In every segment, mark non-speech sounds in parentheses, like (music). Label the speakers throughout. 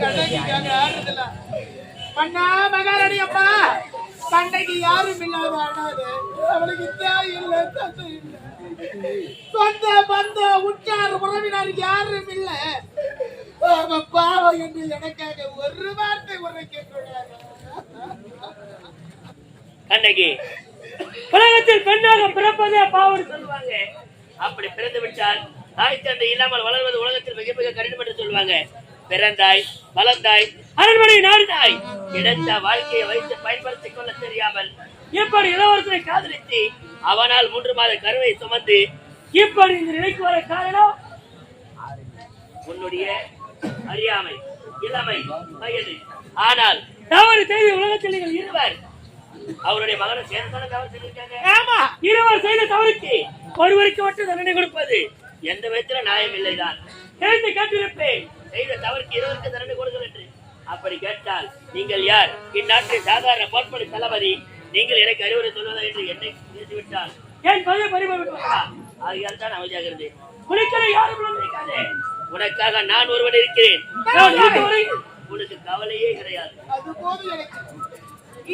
Speaker 1: கண்ணகிக்காக ஆடுறதில்ல. அண்ணா மகாராணி அம்மா கண்டைக்கு யாரும் இல்லாத அனாதை அவளுக்கு தாய் இல்ல தந்தை இல்ல. சொந்த பந்த உற்றார் உறவினர் யாரும் இல்லை. அவ பாவம் என்று எனக்காக ஒரு வார்த்தை உரைக்க கூடாது.
Speaker 2: கண்ணகி உலகத்தில் பெண்ணாக பிறப்பதே பாவம் சொல்லுவாங்க. அப்படி பிறந்து விட்டால் தாய் தந்தை இல்லாமல் வளர்வது உலகத்தில் மிக மிக கடினம் என்று சொல்லுவாங்க. பிறந்தாய் வளர்ந்தாய் அரண்மனை நாடினாய். கிடைத்த வாழ்க்கையை வைத்து பயன்படுத்திக் கொள்ள தெரியாமல் இப்படி இளவரசனை காதலித்து அவனால் மூன்று மாத கருவை சுமந்து இப்படி இந்த நிலைக்கு வர காரணம்? உன்னுடைய அறியாமை இளமை வயது. ஆனால் தவறு செய்த உலகத்தில் நீங்கள் இருவர். அவருடைய மகனை சேர்ந்தான தவறு செஞ்சிருக்காங்க
Speaker 1: ஆமா.
Speaker 2: இருவர் செய்த தவறுக்கு ஒருவருக்கு மட்டும் தண்டனை கொடுப்பது எந்த விதத்துல நியாயம் இல்லைதான் எழுந்து கேட்டிருப்பேன். செய்த தவறுக்கு இருவருக்கு தண்டனை கொடுங்கள் என்று அப்படி கேட்டால் நீங்கள் யார்? இந்நாட்டின் சாதாரண போர்ப்படை தளபதி. நீங்கள் எனக்கு அறிவுரை சொல்வதா என்று என்னை பேசிவிட்டால் என் பதவி பறிபோய்விட்டதா ஆகையால் தான் அமைதியாக இருந்தேன். யாரும் இருக்காதே? உனக்காக நான் ஒருவன் இருக்கிறேன். உனக்கு கவலையே கிடையாது.
Speaker 1: அது போதும் எனக்கு.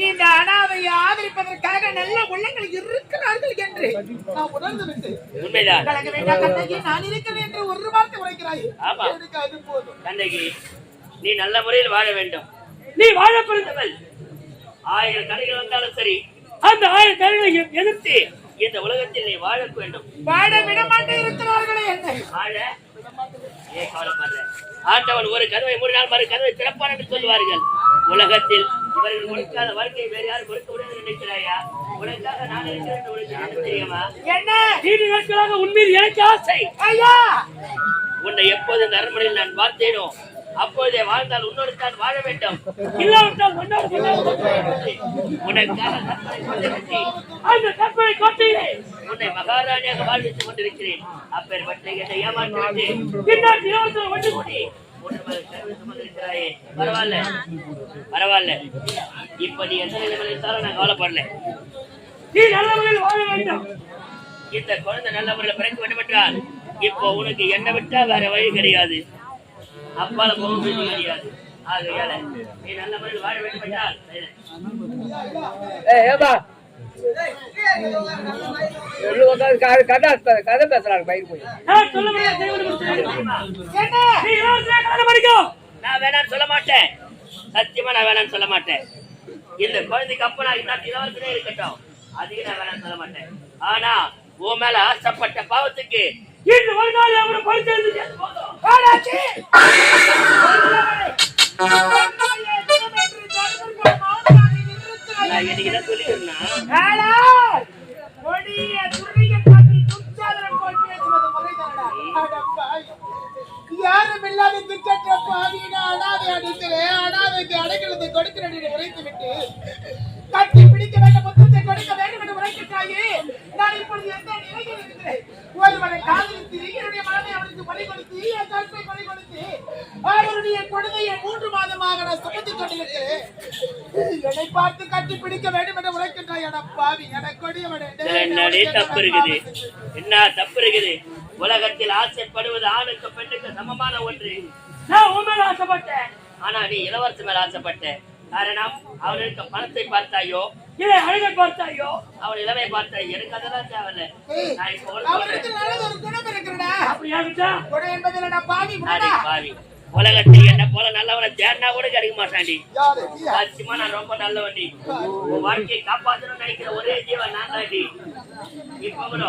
Speaker 1: இந்த அனாதையை ஆதரிப்பதற்காக நல்ல உள்ளங்கள் இருக்கிறார்கள் என்று. நான் உணர்ந்து விட்டேன்.
Speaker 2: உண்மைதான்.
Speaker 1: கலங்க வேண்டாம் கண்ணகி நான் இருக்கிறேன் என்று ஒரு வார்த்தை உரைக்கிறாய்.
Speaker 2: ஆமா.
Speaker 1: எனக்கு அது போதும்?
Speaker 2: கண்ணகி நீ நல்ல முறையில் வாழ வேண்டும். நீ வாழ பிறந்தவள் ஆயிரம் தடைகள் வந்தாலும் சரி அந்த ஆயிரம் தடைகளை எதிர்த்து இந்த உலகத்தில் நீ வாழ வேண்டும்.
Speaker 1: வாழ விட மாட்டே இருக்கிறார்களே என்னை?
Speaker 2: வாழ? ஏன் கவலைப்படுற ஆண்டவன் ஒரு கதவை மூடினால் மறு கதவை திறப்பான் என்று சொல்வார்கள் உலகத்தில் இவர்கள் கொடுக்காத வாழ்க்கையை வேறு யாரும் கொடுக்க முடியாது நினைக்கிறாயா? உனக்காக நான் இருக்கிறேன் தெரியுமா?
Speaker 1: என்ன?
Speaker 2: நீண்ட நாட்களாக உன்மீது எனக்கு ஆசை.
Speaker 1: ஐயா!
Speaker 2: உன்னை எப்போது அரண்மனையில் நான் பார்த்தேனோ அப்போதே வாழ்ந்தால் உன்னோடு தான் வாழ வேண்டும். இல்லாவிட்டால் உன்னோடு. உனக்காக அந்த கற்பனை கோட்டையிலே உன்னை மகாராணியாக வாழ்வித்துக் கொண்டிருக்கிறேன். அப்பேற்பட்ட என்னை ஏமாற்றி பின்னால் இலவசம் ஒன்று கூடி. பரவாயில்ல. பரவாயில்ல. இப்ப நீ எந்த நிலைமையில இருந்தாலும் நான் கவலைப்படல. நீ நல்ல முறையில் வாழ வேண்டும். இந்த குழந்தை நல்ல முறையில் பிறக்க வேண்டும் என்றால் இப்போ உனக்கு என்ன விட்டா வேற வழி கிடையாது. அப்பால போக கிடையாது. ஆகையால நீ நல்ல முறையில் வாழ வேண்டும் என்றால்
Speaker 3: கதை- கதை பேசுறாங்க பயிர் போய்.
Speaker 2: நான் வேணாம்னு சொல்ல மாட்டேன். சத்தியமா நான் வேணாம்னு சொல்ல மாட்டேன். இந்த குழந்தைக்கு அப்ப நான் இன்னும் இலவசமே இருக்கட்டும். அதுக்கு நான் வேணாம்னு சொல்ல மாட்டேன். ஆனா உன் மேல ஆசைப்பட்ட பாவத்துக்கு இன்று ஒரு நாள் அவனை (laughs)
Speaker 1: முறைதானடா? அட யாரும் இல்லாத அனாதை அடிக்கிறேன் அனாதைக்கு அடைக்கலத்தை கொடுக்கிறேன் என்று உரைத்து விட்டு கட்டி பிடிக்க வேண்ட புத்தத்தை கொடுக்க வேண்டும் என்று உரைக்கிறாயே நான் இப்பொழுது எந்த நிலையில் இருக்கிறேன் ஒருவனை காதலித்து என்னுடைய மனதை அவனுக்கு பலி கொடுத்து என் அவருடைய குழந்தையை மூன்று மாதமாக நான் சுமந்து கொண்டிருக்கிறேன். என்னை பார்த்து கட்டி பிடிக்க வேண்டும் என்று உரைக்கின்றாய் என பாவி என
Speaker 2: என்னடி தப்பு இருக்குது என்ன தப்பு இருக்குது உலகத்தில் ஆசைப்படுவது ஆணுக்கு பெண்ணுக்கு சமமான ஒன்று. நான் உன் மேல ஆசைப்பட்டேன். ஆனா நீ இளவரசி மேல ஆசைப்பட்ட காரணம் அவனுக்கு பணத்தை பார்த்தாயோ? இல்லை அழகை பார்த்தாயோ? அவன் இளமை பார்த்தாய் எனக்கு அதெல்லாம் தேவையில்ல.
Speaker 1: ஏய்,
Speaker 2: நான் இப்போ உனக்கு
Speaker 1: அவருக்கு
Speaker 2: சொல்றேன்.
Speaker 1: நல்லது ஒரு குணம் இருக்கிறடா
Speaker 2: அப்படியா
Speaker 1: பாவி
Speaker 2: பாவி உலகத்தில் என்ன போல நல்லவனை தேடினா கூட கிடைக்க
Speaker 1: நீயா?
Speaker 2: சத்தியமா நான் ரொம்ப நல்லவன்டி. உன் வாழ்க்கையை காப்பாத்தணும்னு நினைக்கிற ஒரே ஜீவன் நான் தாண்டி இப்ப கூட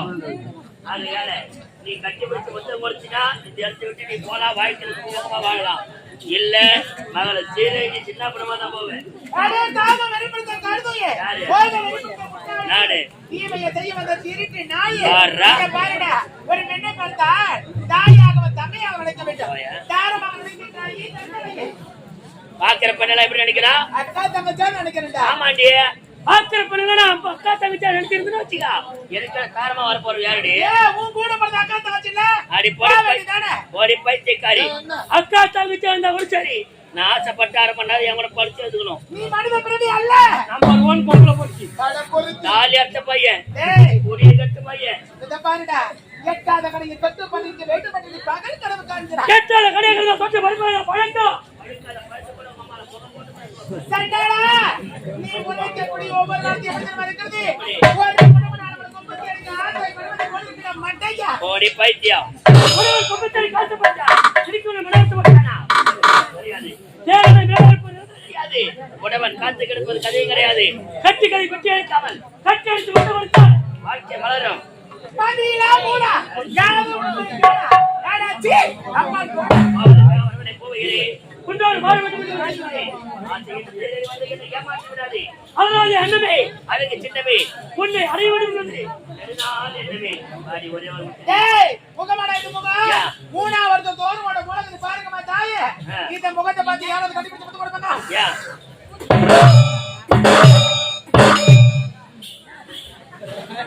Speaker 2: அதனால நீ கட்டி பிடிச்சு முத்தம் முடிச்சுனா இந்த இடத்தை விட்டு நீ போலாம் வாழ்க்கையில சுகமா வாழலாம். இல்ல மகளை சீரை நீ சின்ன படமா தான் போவேன்.
Speaker 1: தீமையை செய்ய வந்த திருட்டு நாயே. பாருடா, ஒரு பெண்ணை பார்த்தால் தாயாகவும் தங்கையாக நினைக்க வேண்டும். தாரமாக.
Speaker 2: பாக்குற பெண்ணெல்லாம் எப்படி நினைக்கிறா?
Speaker 1: அக்கா தங்கச்சான்னு நினைக்கிறேன்டா.
Speaker 2: ஆமாண்டி. பாக்குற பெண்ணெல்லாம் நம்ம அக்கா தங்கச்சா நினைச்சிருந்துன்னு வச்சுக்கா. எனக்கு காரமா வரப்போற யாருடி?
Speaker 1: ஏய், உன் கூட பிறந்த அக்கா தங்கச்சி இல்ல?
Speaker 2: அடி? ஓடி பைத்தியக்காரி? அக்கா தங்கச்சி வந்தா கூட சரி. நான் ஆசைப்பட்ட அரை மணி நேரம் என் கூட படிச்சு எடுத்துக்கணும்
Speaker 1: நீ மனித பிறவி அல்ல.
Speaker 2: Number one. தாலி அத்த பையன். கட்டு
Speaker 1: பாருடா. எட்டாத கடையை தொட்டு பண்ணிட்டு வேண்டும் என்று பகல் கனவு காண்கிறாய்
Speaker 2: கேட்டால கடைகள் தொட்டு பறிப்பாங்க பழக்கம்
Speaker 1: சண்டாளா, நீ ஒவ்வொரு எப்படி இருக்கிறது? ஒரு மண்டையா.
Speaker 2: ஓடி பைத்தியம். ஒருவன் குப்பத்தடி காசு பார்த்தா திருப்பி மனசு தெரியாது. தேவனை மேல தெரியாது. உடவன் காத்து கிடப்பது கதையும் கிடையாது. கட்டுகளை பற்றி அழைக்காமல் விட்டு கொடுத்தால் வாழ்க்கை மலரும்
Speaker 1: அம்மா போடா.
Speaker 2: அவனை போகிறே உன்னோடு வாழ வேண்டும் என்று வாழ்கிறேன். ஆசையின் தேரில் வந்து என்னை ஏமாற்றி விடாதே. அதனாலே அண்ணமே, அழகு சின்னமே, உன்னை அடைய வேண்டும் என்று நெடுநாள் எண்ணமே. வாடி ஒரே ஒரு முறை.
Speaker 1: டேய், முகமாடா இது முகம்?
Speaker 2: யா.
Speaker 1: மூணா வருஷம் தோறும் பாருங்கம்மா தாயே. இந்த முகத்தை பார்த்து யாராவது கண்டுபிடிச்சு முத்து கொடுப்பேன்னா?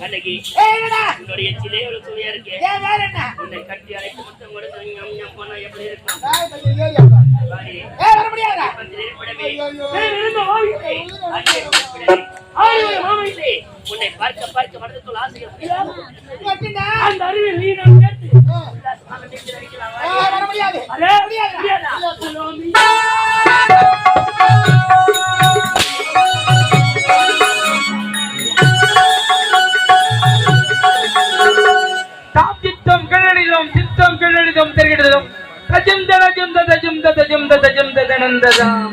Speaker 2: கண்ணகி? உன்னுடைய எச்சிலே ஒரு சுவையா இருக்கே. உன்னை கட்டி அழைத்து முத்தம் கொடுத்து ஞம் பண்ணா எப்படி இருக்கும்? உன்னை பார்க்க பார்க்க மனதுக்குள் ஆசைகள். அந்த அறிவில் நீ நான்
Speaker 1: வர முடியாது.
Speaker 3: சித்தம் கிழடிதம் சித்தம் கிழடிதம் தெரிகிடதும் தஜம் தஜம் தஜம் தஜம் தஜம் தஜனந்ததாம்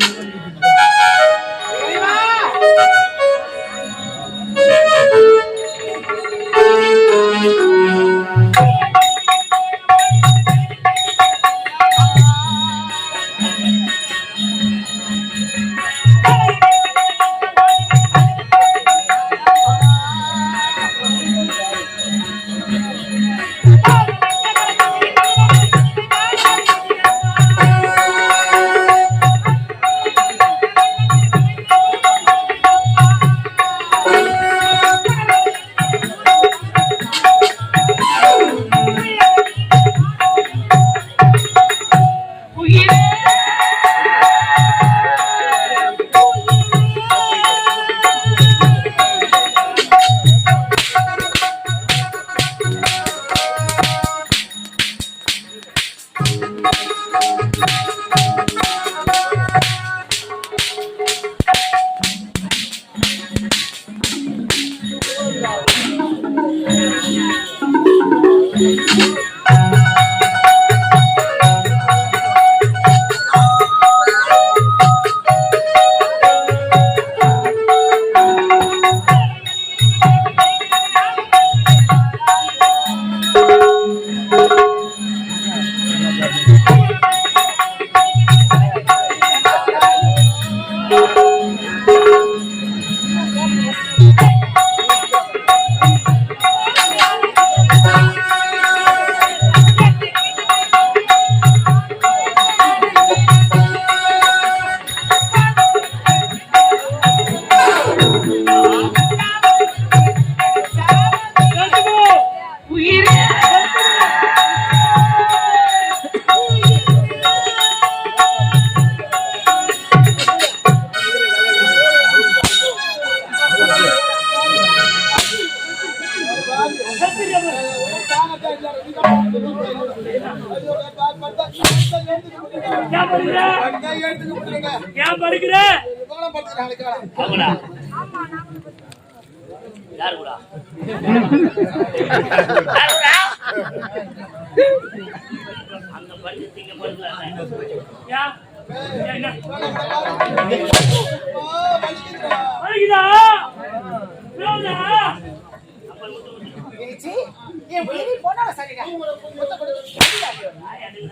Speaker 2: Thank you.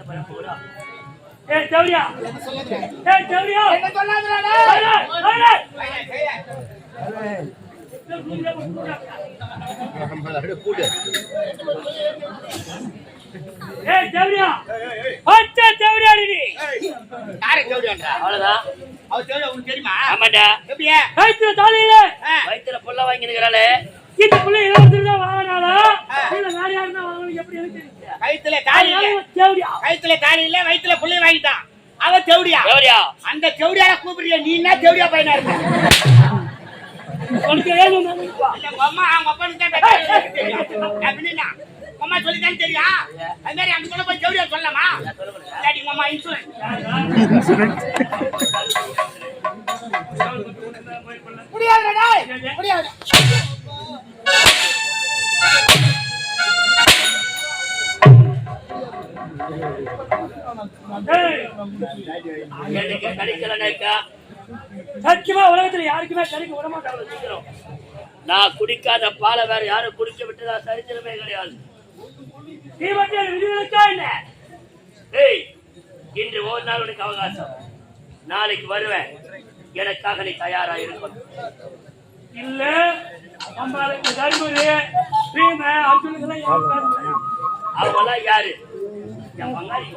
Speaker 2: பரப்பு கூட. ஏய் ஏய் தேவடியா
Speaker 1: என்ன சொல்லாதடா
Speaker 2: ஏய், ஏய், தேவடியா
Speaker 1: தெரியுமா?
Speaker 2: ஆமாண்டா.
Speaker 1: எப்படியா?
Speaker 2: வயிற்றுல தாலியில. வயிற்றுல புள்ள இந்த புள்ள இருபத்தி தான் வாங்கினாலா இல்ல வேற வாங்கணும் எப்படி எனக்கு தெரியும்
Speaker 1: கயித்துல தாலி இல்ல.
Speaker 2: தேவடியா
Speaker 1: கயித்துல தாலி இல்ல புள்ளி வாங்கிட்டான்.
Speaker 4: அவ தேவடியா
Speaker 2: எவரியா
Speaker 4: அந்த தேவடியால கூப்பிடுறிய நீ என்ன தேவடியா பையனா இருக்க
Speaker 2: உனக்கு ஏன் ஒண்ணு நினைப்பா?
Speaker 4: இல்ல, உங்க அம்மா அவங்க அப்பனுக்கு தான் பெற்ற தெரியும் அப்படின்னா உங்க அம்மா சொல்லிதான் தெரியும் அது மாதிரி அந்த கூட போய் தேவடியா சொல்லலாமா இல்லாட்டி உங்க இன்சூரன்ஸ் முடியாதுடா முடியாது
Speaker 2: கிடைக்கலனாக்கா சத்தியமா உலகத்துல யாருக்குமே கிடைக்க விட மாட்டாங்க நான் குடிக்காத பாலை வேற யாரும் குடிக்க விட்டதா? சரித்திரமே கிடையாது. எனக்கு விதிவிலக்கா என்ன? ஏய் இன்று ஒரு நாள் உனக்கு அவகாசம். நாளைக்கு வருவேன். எனக்காக நீ தயாரா இருக்கணும். இல்ல நம்மளுக்கு தர்மபுரி பீம அர்ஜுனுக்கெல்லாம் அவங்கெல்லாம் யாரு? என் பங்காளி.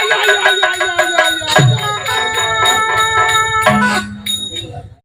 Speaker 2: ஐயோ